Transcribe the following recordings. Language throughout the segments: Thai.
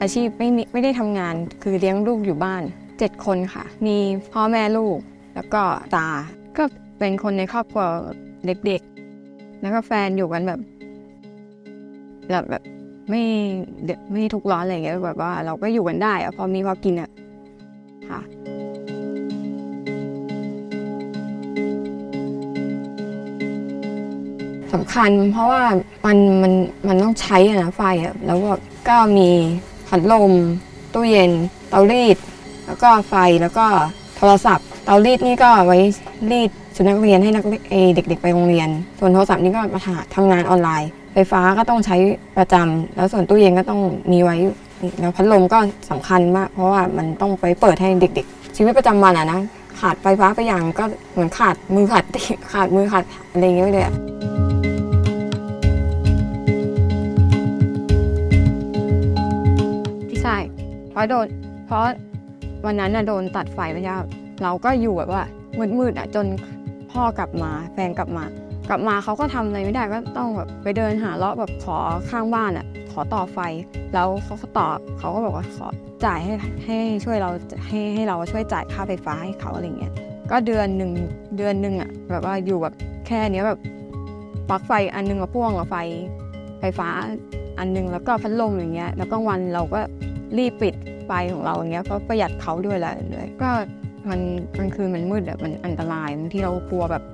อาชีพไม่มีไม่ได้ทำงาน คือเลี้ยงลูกอยู่บ้านเจ็ดคนค่ะ มีพ่อแม่ลูก แล้วก็ตา ก็เป็นคนในครอบครัวเด็กๆ แล้วก็แฟนอยู่กันแบบแบบแบบไม่ไม่ทุกข์ร้อนอะไรอย่างเงี้ยแบบว่าเราก็อยู่กันได้อพอมีพอกินอะค่ะสำคัญเพราะว่ามันมันมันต้องใช้อะนะไฟอะแล้วก็ก็มี พัดลม ตู้เย็น เตารีด แล้วก็ไฟแล้วก็โทรศัพท์ เตารีดนี่ก็ไว้รีดชุดนักเรียนให้นักเรียนเด็ก ๆ ไปโรงเรียน ส่วนโทรศัพท์นี่ก็มาหาทำงานออนไลน์ ไฟฟ้าก็ต้องใช้ประจำแล้วส่วนตู้เย็นก็ต้องมีไว้แล้วพัดลมก็สำคัญมาก เพราะว่ามันต้องไปเปิดให้เด็ก ๆ ชีวิตประจำวันอะนะขาดไฟฟ้าไปอย่างก็เหมือนขาดมือขาดตีขาดมือขาดอะไรอย่างเงี้ยไปเลยอะ ราะโดน เพราะวันนั้นน่ะโดนตัดไฟไปยาวเราก็อยู่แบบว่ามืดๆอะจนพ่อกลับมาแฟนกลับมา กลับมาเขาก็ทำอะไรไม่ได้ก็ต้องแบบไปเดินหาเลาะแบบขอข้างบ้านอะขอต่อไฟ แล้วเขาก็ต่อเขาก็บอกว่าขอจ่ายให้ให้ช่วยเราให้ให้เราช่วยจ่ายค่าไฟฟ้าให้เขาอะไรเงี้ยก็เดือนหนึ่งเดือนหนึ่งอะแบบว่าอยู่แบบแค่เนี้ยแบบปลั๊กไฟอันหนึงกับพ่วงกับไฟไฟฟ้าอันหนึงแล้วก็พัดลมอย่างเงี้ยแล้วก็วันเราก็รีบปิด ไฟของเราอย่างเงี้ยเพราะประหยัดเขาด้วยแหละด้วยก็มันกลางคืนมันมืดอะมันอันตรายบางที่เรากลัวแบบ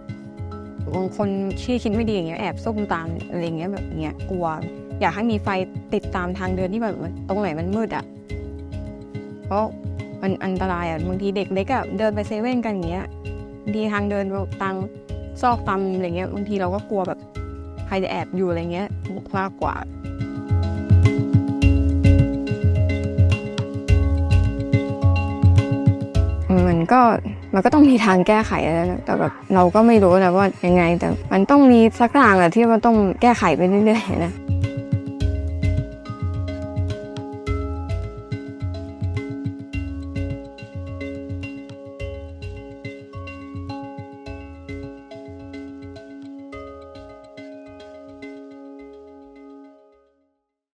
บางคนที่คิดไม่ดีอย่างเงี้ยแอบซุ่มตามอะไรเงี้ยแบบเงี้ยกลัว อยากให้มีไฟติดตามทางเดินที่แบบตรงไหนมันมืดอะเพราะมันอันตรายอะบางทีเด็กเล็กอะเดินไปเซเว่นกันอย่างเงี้ยบางทีทางเดินทางซอกตำอะไรเงี้ยบางทีเราก็กลัวแบบใครจะแอบอยู่อะไรเงี้ยมากกว่า มันก็มันก็ต้องมีทางแก้ไขนะแต่แบบเราก็ไม่รู้นะว่ายังไงแต่มันต้องมีสักทางแหละที่มันต้องแก้ไขไปเรื่อยๆนะ